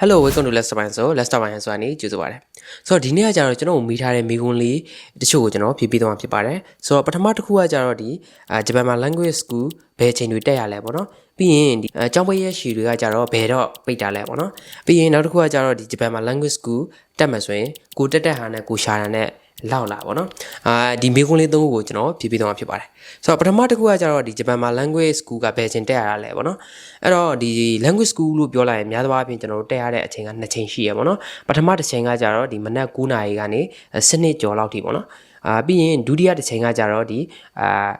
Hello welcome to Lester Bine ဆို Lester Bine ဆိုတာနေကြိုဆိုပါရစေဆိုတော့ဒီနေ့ကကြတော့ကျွန်တော်တို့မိထားတဲ့မိကွန်းလေးတချို့ကိုကျွန်တော်ဖြည့်ပေးသွားမှာဖြစ်ပါတယ်ဆိုတော့ပထမတစ်ခုကကြတော့ဒီအာဂျပန်မှာ language school ဘယ်အချိန်တွေတက်ရလဲပေါ့နော်ပြီးရင်ဒီအကျောင်းပေးရရှီတွေကကြတော့ဘယ်တော့ပိတ်တာလဲပေါ့နော်ပြီးရင်နောက်တစ်ခုကကြတော့ဒီဂျပန်မှာ language school တက်မယ်ဆိုရင်ကိုတက်တက်ဟာနဲ့ကိုရှာတာနဲ့ လောက်လာပေါ့နော်အာဒီမိကွန်းလေးသုံးခုကိုကျွန်တော်ဖြည့်ပေးသွားမှာဖြစ်ပါတယ်ဆိုတော့ပထမတစ်ခုကကြတော့ဒီဂျပန်မှာ language school ကဘယ်အချိန်တက်ရတာလဲပေါ့နော်အဲ့တော့ဒီ language school လို့ပြောလိုက်ရင်များသောအားဖြင့်ကျွန်တော်တို့တက်ရတဲ့အချိန်က2ချိန်ရှိရပေါ့နော်ပထမတစ်ချိန်ကကြတော့ဒီမနက်9နာရီကနေ7နှစ်ကျော်လောက်ထိပေါ့နော်အာပြီးရင်ဒုတိယတစ်ချိန်ကကြတော့ဒီအာ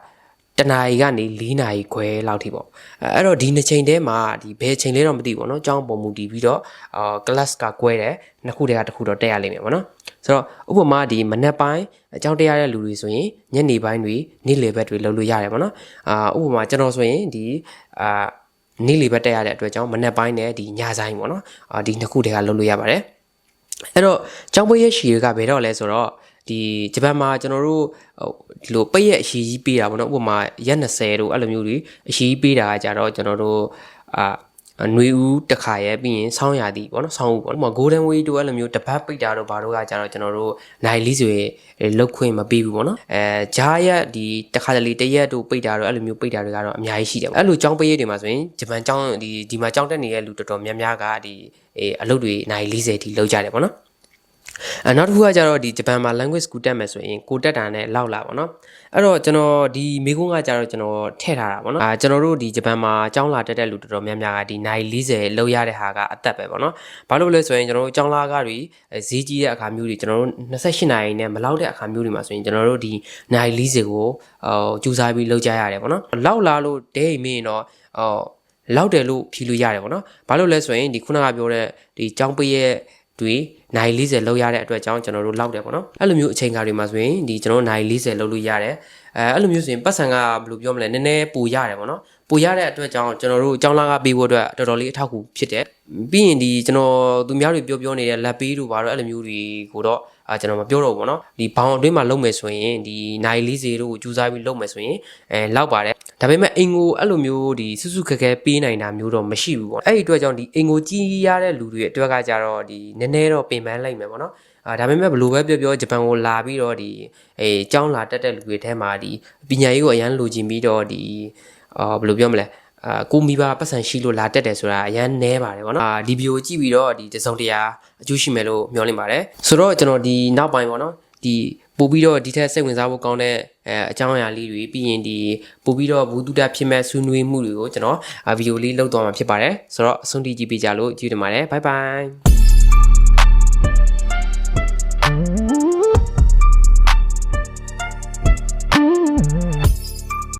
တနာရီကနေ4နာရီခွဲလောက်ထိပေါ့အဲ့တော့ဒီနှစ်ချိန်တည်းမှာဒီဘယ်ချိန်လဲတော့မသိဘူးပေါ့နော်အကြောင်းပုံမူတည်ပြီးတော့အာ class ကကွဲတယ်နှစ်ခုတည်းကတစ်ခုတော့တက်ရလိမ့်မယ်ပေါ့နော်ဆိုတော့ဥပမာဒီမနက်ပိုင်းအကြောင်းတရားတဲ့လူတွေဆိုရင်ညနေပိုင်းတွေနေ့လယ်ဘက်တွေလုပ်လို့ရတယ်ပေါ့နော်အာဥပမာကျွန်တော်ဆိုရင်ဒီအာနေ့လယ်ဘက်တက်ရတဲ့အတွက်ကြောင့်မနက်ပိုင်းနဲ့ဒီညဆိုင်ပေါ့နော်အာဒီနှစ်ခုတည်းကလုပ်လို့ရပါတယ်အဲ့တော့ကျောင်းပွေးရဲ့ရှီတွေကဘယ်တော့လဲဆိုတော့ ဒီဂျပန်မှာကျွန်တော်တို့ဟိုဒီလိုပိတ်ရက်အရှည်ကြီးပေးတာပေါ့နော်ဥပမာရက်20တို့အဲ့လိုမျိုးတွေအရှည်ကြီးပေးတာကကြတော့ကျွန်တော်တို့အာຫນွေဦးတစ်ခါရဲပြီးရင်ဆောင်းရာသီပေါ့နော်ဆောင်းဦးပေါ့ဥပမာ golden way တို့အဲ့လိုမျိုးတပတ်ပိတ်တာတို့ဘာတို့ကကြတော့ကျွန်တော်တို့နိုင်လေးဆိုရင်လောက်ခွင့်မပေးဘူးပေါ့နော်အဲဂျားရက်ဒီတစ်ခါတလေတရက်တို့ပိတ်တာတို့အဲ့လိုမျိုးပိတ်တာတွေကတော့အများကြီးရှိတယ်ပေါ့အဲ့လိုကြောင်းပိတ်ရက်တွေမှာဆိုရင်ဂျပန်ကြောင်းဒီဒီမှာကြောင်းတက်နေတဲ့လူတော်တော်များများကဒီအေးအလုပ်တွေနိုင်40ထိလောက်ကြတယ်ပေါ့နော် အဲနောက်တစ်ခုကကြတော့ဒီဂျပန်မှာ language school တက်မယ်ဆိုရင်ကိုတက်တာနဲ့လောက်လာပေါ့နော်အဲ့တော့ကျွန်တော်ဒီမိကုန်းကကြတော့ကျွန်တော်ထည့်ထားတာပေါ့နော်အာကျွန်တော်တို့ဒီဂျပန်မှာကျောင်းလာတက်တဲ့လူတော်တော်များများကဒီနိုင်40လောက်ရတဲ့ဟာကအသက်ပဲပေါ့နော်ဘာလို့လဲဆိုရင်ကျွန်တော်တို့ကျောင်းလာကတွေဈေးကြီးတဲ့အခါမျိုးတွေကျွန်တော်တို့28နိုင်နဲ့မလောက်တဲ့အခါမျိုးတွေမှာဆိုရင်ကျွန်တော်တို့ဒီနိုင်40ကိုဟိုကြူစားပြီးလောက်ကြရတယ်ပေါ့နော်လောက်လာလို့ဒဲအိမ်မင်းတော့ဟိုလောက်တယ်လို့ဖြီလို့ရတယ်ပေါ့နော်ဘာလို့လဲဆိုရင်ဒီခုနကပြောတဲ့ဒီကျောင်းပေးရဲ့ တွေနိုင်40လောက်ရတဲ့အတွက်ကြောင့်ကျွန်တော်တို့လောက်တယ်ပေါ့နော်အဲ့လိုမျိုးအချိန်ကားတွေမှာဆိုရင်ဒီကျွန်တော်နိုင်40လောက်လို့ရတယ်အဲအဲ့လိုမျိုးဆိုရင်ပတ်စံကဘယ်လိုပြောမလဲနည်းနည်းပူရတယ်ပေါ့နော် ပူရတဲ့အတွက်ကြောင့်ကျွန်တော်တို့အကြောင်းလာကပေးဖို့အတွက်တော်တော်လေးအထောက်အကူဖြစ်တယ်ပြီးရင်ဒီကျွန်တော်သူများတွေပြောပြောနေတဲ့လက်ပေးတို့ဘာလို့အဲ့လိုမျိုးတွေကိုတော့အာကျွန်တော်မပြောတော့ဘူးပေါ့နော်ဒီဘောင်အတွင်းမှာလုံမယ်ဆိုရင်ဒီနိုင်40တို့ကိုကြူစားပြီးလုံမယ်ဆိုရင်အဲလောက်ပါတယ်ဒါပေမဲ့အင်ကိုအဲ့လိုမျိုးဒီစွစုခက်ခဲပေးနိုင်တာမျိုးတော့မရှိဘူးပေါ့အဲ့ဒီအတွက်ကြောင့်ဒီအင်ကိုကြီးရတဲ့လူတွေအတွက်ကကြတော့ဒီနည်းနည်းတော့ပင်ပန်းလိုက်မယ်ပေါ့နော်အာဒါပေမဲ့ဘလို့ပဲပြောပြောဂျပန်ကိုလာပြီးတော့ဒီအေးကျောင်းလာတက်တဲ့လူတွေထဲမှာဒီပညာရေးကိုအရန်လိုချင်ပြီးတော့ဒီ အာဘယ်လိုပြောမလဲအာကိုမိဘပတ်စံရှိလို့လာတက်တယ်ဆိုတာအရန်နဲပါတယ်ဗောနော်အာဒီဗီဒီယိုကြည့်ပြီးတော့ဒီတစုံတရာအကျိုးရှိမယ်လို့မျှော်လင့်ပါတယ်ဆိုတော့ကျွန်တော်ဒီနောက်ပိုင်းဗောနော်ဒီပို့ပြီးတော့ဒီထက်စိတ်ဝင်စားဖို့ကောင်းတဲ့အဲအကြောင်းအရာလေးတွေပြီးရင်ဒီပို့ပြီးတော့ဘူးတုဒဖြစ်မဲ့ဆွေးနွေးမှုတွေကိုကျွန်တော်ဗီဒီယိုလေးလုပ်သွားမှာဖြစ်ပါတယ်ဆိုတော့အဆုံးထိကြည့်ပေးကြလို့ကြည့်တင်ပါတယ်ဘိုင်ဘိုင်